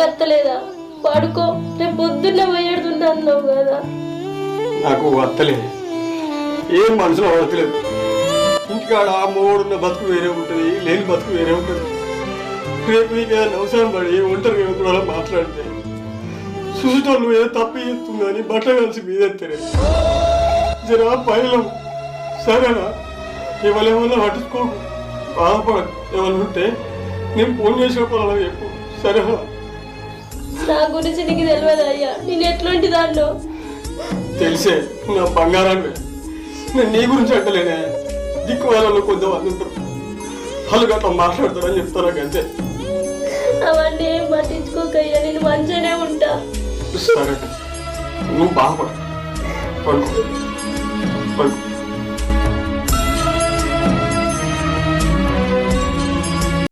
నత్తలేదా పడుకో రేపు పొద్దున్న పోయేడుతుంటా అన్నావు కదా. నాకు వత్తలేదు ఏం మనసులో వత్తలేదు ఇంటికాడ ఆ మూడున్న బతుకు వేరే ఉంటుంది లేని బతుకు వేరే ఉంటుంది. రేపు నీకు ఏదైనా అవసరం పడి ఒంటరిగా కూడా మాట్లాడితే చూసేటోళ్ళు ఏదో తప్పు చేస్తుందని బట్టలు కలిసి మీదెత్తారు. జరా పైలం సరేనా? ఎవరేమన్నా పట్టించుకోకు. బాధపడకు. ఏమన్నా ఉంటే నేను ఫోన్ చేసినప్పుడు అలా చెప్పు. సరేనా? నా గురించి నీకు తెలియదు అయ్యా? నేను ఎట్లాంటి దాన్నో? తెలిసే నా బంగారాన్ని నేను నీ గురించి అంటలేనే. దిక్కు వాళ్ళలో కొంతమంది ఉంటారు. వాళ్ళు గట్లా మాట్లాడతారని చెప్తారు అంతే. అవన్నీ ఏం పట్టించుకోకయ్యా నేను మంచిగానే ఉంటా. సరే నువ్వు బాధపడ పడుకో. పడుకో.